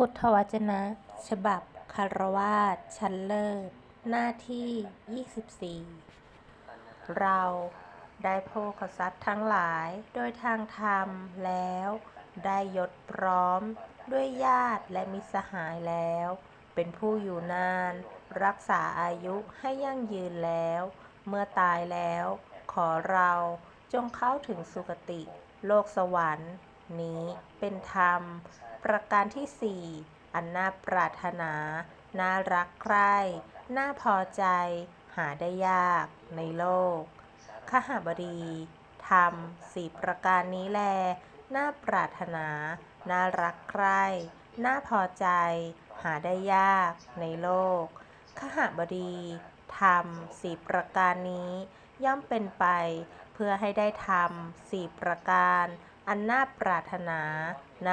พุทธวจนะ ฉบับคารวาสชั้นเลิศ หน้าที่ 24 เราได้โภคทรัพย์ทั้งหลายโดยทางธรรมแล้ว ได้ยศพร้อมด้วยญาติและมิสหายแล้ว เป็นผู้อยู่นาน รักษาอายุให้ยั่งยืนแล้ว เมื่อตายแล้ว ขอเราจงเข้าถึงสุคติ โลกสวรรค์ นี้เป็นธรรม ประการที่สี่อันน่าปรารถนา น่ารักใคร่น่าพอใจ หาได้ยากในโลกขหบดีธรรมสี่ประการนี้แล น่าปรารถนา น่ารักใคร่ น่าพอใจ หาได้ยากในโลกขหบดีธรรมสี่ประการนี้ ย่อมเป็นไป เพื่อให้ได้ธรรมสี่ประการ อันน่าปรารถนาน่า